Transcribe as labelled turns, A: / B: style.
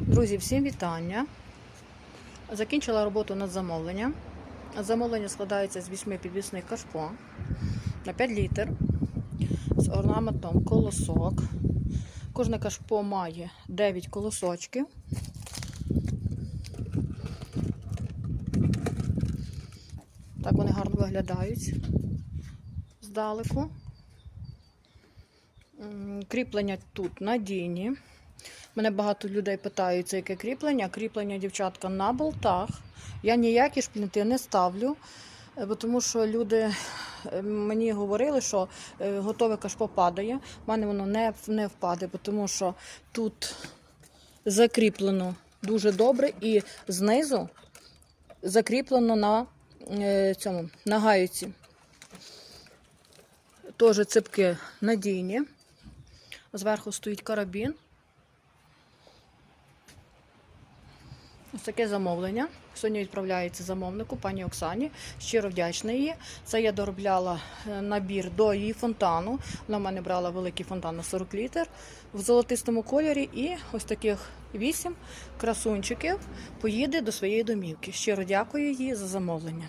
A: Друзі, всім вітання. Закінчила роботу над замовленням. Замовлення складається з 8 підвісних кашпо на 5 літр з орнаментом колосок. Кожне кашпо має 9 колосочків. Так вони гарно виглядають здалеку. Кріплення тут надійні. Мене багато людей питають, це яке кріплення. Кріплення, дівчатка, на болтах. Я ніякі шплінти не ставлю, е, тому що люди е, мені говорили, що е, готове кашпо падає. У мене воно не, не впаде, тому що тут закріплено дуже добре і знизу закріплено на цьому на гайці. Теж ципки надійні. Зверху стоїть карабін. Ось таке замовлення. Сьогодні відправляється замовнику пані Оксані. Щиро вдячна її. Це я доробляла е, набір до її фонтану. Вона в мене брала великий фонтан на 40 літр в золотистому кольорі. І ось таких вісім красунчиків поїде до своєї домівки. Щиро дякую їй за замовлення.